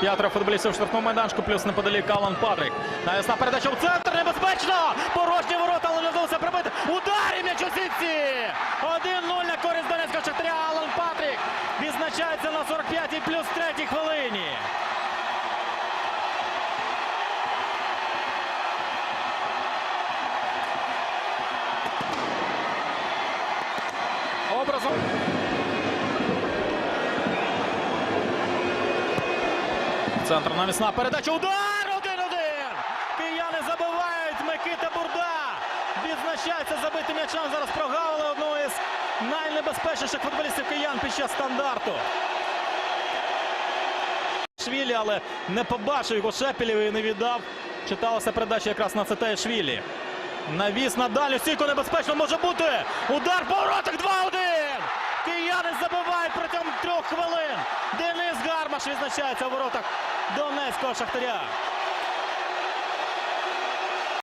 П'ятеро футболістів в штрафному майданчику, плюс неподалік Алан Патрик. Навісна передача в центр, небезпечно! Порожні ворота, але не вдалося прибити. Удар і м'яч у сітці! 1-0 на користь Донецького Шахтаря. Алан Патрик відзначається на 45-й плюс 3 хвилині. Образом. Центр навісна передача. Удар! 1-1! Кияни забивають. Микита Бурда відзначається забитим м'ячем. Зараз прогавили одного із найнебезпечніших футболістів киян під час стандарту. Швілі, але не побачив його Шепелєв і не віддав. Читалася передача якраз на ЦТ Швілі. Навіс на дальню небезпечно може бути. Удар по воротах 2-1. Кияни забивають Гармаш відзначається у воротах Донецького Шахтаря.